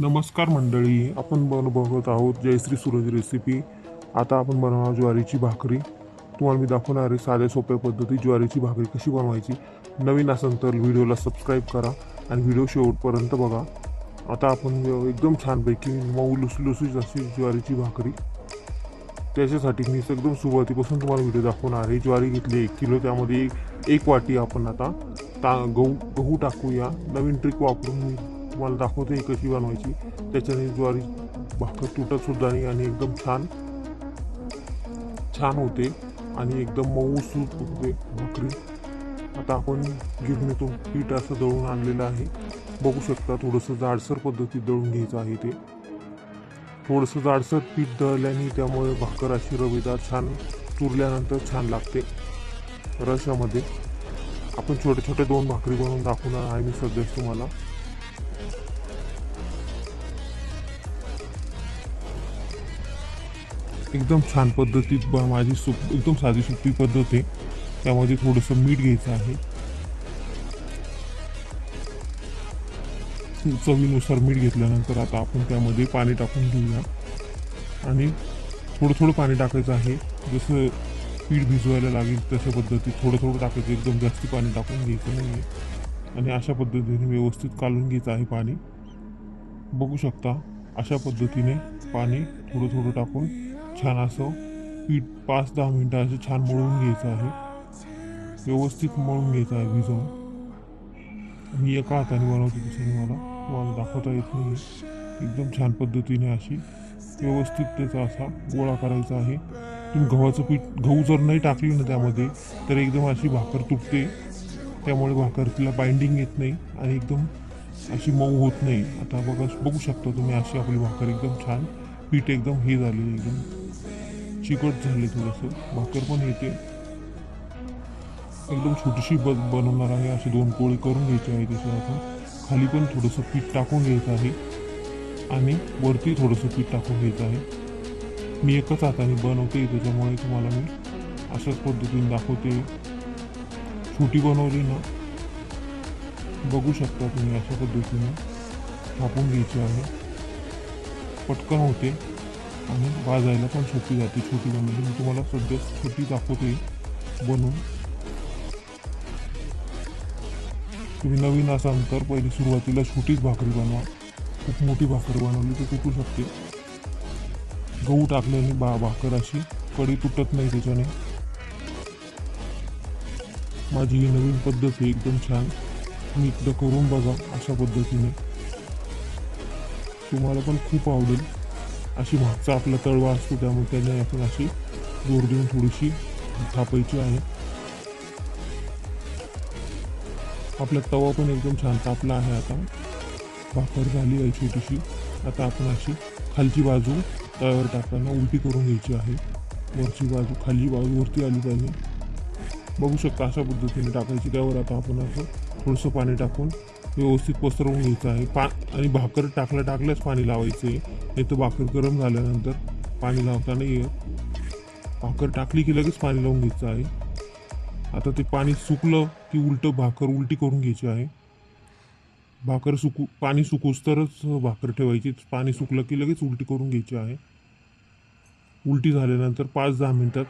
नमस्कार मंडळी आपण बन बघत आहोत जयश्री सूरज रेसिपी आता आपण बनवणार ज्वारीची भाकरी. तुम्हाला मी दाखवणार आहे साध्या सोप्या पद्धती ज्वारीची भाकरी कशी बनवायची. नवीन असेल तर व्हिडिओला सबस्क्राईब करा आणि व्हिडिओ शेवटपर्यंत बघा. आता आपण एकदम छानपैकी मऊ लुसलुसीत अशी ज्वारीची भाकरी. त्याच्यासाठी मी एकदम सुरुवातीपासून तुम्हाला व्हिडिओ दाखवणार आहे. ज्वारी घेतली एक किलो त्यामध्ये एक एक वाटी आपण आता ता गहू गहू टाकूया. नवीन ट्रिक वापरून मी तुम्हाला दाखवते ही कशी बनवायची. त्याच्याने ज्वारी भाकर तुटत सुद्धा नाही आणि एकदम छान छान होते आणि एकदम मऊ सूत होते भाकरी. आता आपण गिरणीतून पीठ असं दळून आणलेलं आहे. बघू शकता थोडंसं जाडसर पद्धतीत दळून घ्यायचं आहे ते. थोडंसं जाडसर पीठ दळल्याने त्यामुळे भाकर अशी रवेदार छान चुरल्यानंतर छान लागते रशामध्ये. आपण छोटे छोटे दोन भाकरी बनवून दाखवणार आहे मी सध्याच तुम्हाला. एकदम छान पद्धतीत ब- माझी सोप एकदम साधी सोपी पद्धत आहे. त्यामध्ये थोडंसं मीठ घ्यायचं आहे. चवीनुसार मीठ घेतल्यानंतर आता आपण त्यामध्ये पाणी टाकून घेऊया. आणि थोडं थोडं पाणी टाकायचं आहे. जसं पीठ भिजवायला लागेल तशा पद्धतीत थोडं थोडं टाकायचं एकदम जास्त पाणी टाकून घ्यायचं नाही आहे आणि अशा पद्धतीने व्यवस्थित काढून घ्यायचं आहे पाणी. बघू शकता अशा पद्धतीने पाणी थोडं थोडं टाकून छान असं पीठ पाच दहा मिनटं असं छान मळून घ्यायचं आहे. व्यवस्थित मळून घ्यायचं आहे भिजवून. मी एका हाताने बनवते तसं मला. तुम्हाला दाखवता येत नाही एकदम छान पद्धतीने अशी व्यवस्थित त्याचा असा गोळा करायचा आहे. तुम्ही गव्हाचं पीठ गहू जर नाही टाकली ना त्यामध्ये तर एकदम अशी भाकर तुटते. त्यामुळे भाकर तिला बाइंडिंग येत नाही आणि एकदम अशी मऊ होत नाही. आता बघा बघू शकता तुम्ही अशी आपली भाकर एकदम छान पीठ एकदम हे झालेली एकदम. चिकट झाले थोडंसं. भाकर पण येते. एकदम छोटीशी ब बनवणार आहे असे दोन पोळी करून घ्यायचे आहे त्याच्या आपण. खाली पण थोडंसं पीठ टाकून घ्यायचं आहे. आणि वरती थोडंसं पीठ टाकून घ्यायचं आहे. मी एकच हाताने बनवते त्याच्यामुळे तुम्हाला मी अशाच पद्धतीने दाखवते. छोटी बनवली ना बघू शकता तुम्ही अशा पद्धतीने. थापून घ्यायची आहे. पटकन होते. आणि भाजायला पण सोपी जाते छोटी बनवली मी तुम्हाला सध्या छोटी दाखवते बनवून. तुम्ही नवीन असाल तर पहिली सुरुवातीला छोटीच भाकरी बनवा. खूप मोठी भाकर बनवली तर तुटू शकते. गहू टाकल्याने बा भाकर अशी. कडी तुटत नाही त्याच्याने. माझी ही नवीन पद्धत आहे एकदम छान. मी एकदा करून बघा अशा पद्धतीने. तुम्हाला पण खूप आवडेल. अशी मागचा आपला तळवा असतो त्यामुळे त्याने आपण अशी जोर देऊन थोडीशी थापायची आहे. आपला तवा पण एकदम छान तापला आहे आता. भाकर झाली आहे छोटीशी. आता आपण अशी खालची बाजू तव्यावर टाकताना उलटी करून घ्यायची आहे. वरची बाजू खाली बाजू वरती आली पाहिजे. बघू शकता अशा पद्धतीने टाकायची. त्यावर आता आपण असं थोडंसं पाणी टाकून व्यवस्थित पसरवून घ्यायचं आहे. पा आणि भाकर टाकल्या टाकल्याच पाणी लावायचं. आहे नाही तर भाकर गरम झाल्यानंतर पाणी लावता नाही भाकर टाकली की लगेच पाणी लावून घ्यायचं आहे. आता ते पाणी सुकलं की उलटं भाकर उलटी करून घ्यायची आहे. भाकर सुकू पाणी सुकूस तरच भाकर ठेवायची. पाणी सुकलं की लगेच उलटी करून घ्यायची आहे. उलटी झाल्यानंतर पाच दहा मिनिटात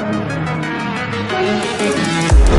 Thank you.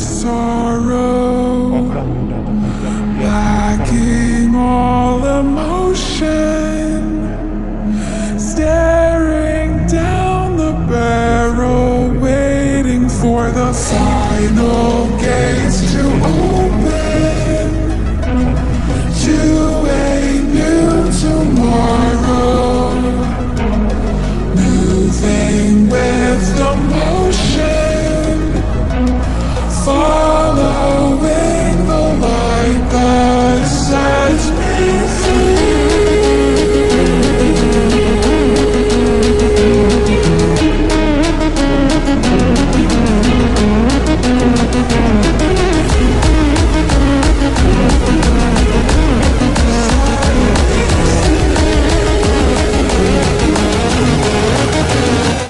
sorrow, lacking all emotion, staring down the barrel, waiting for the final.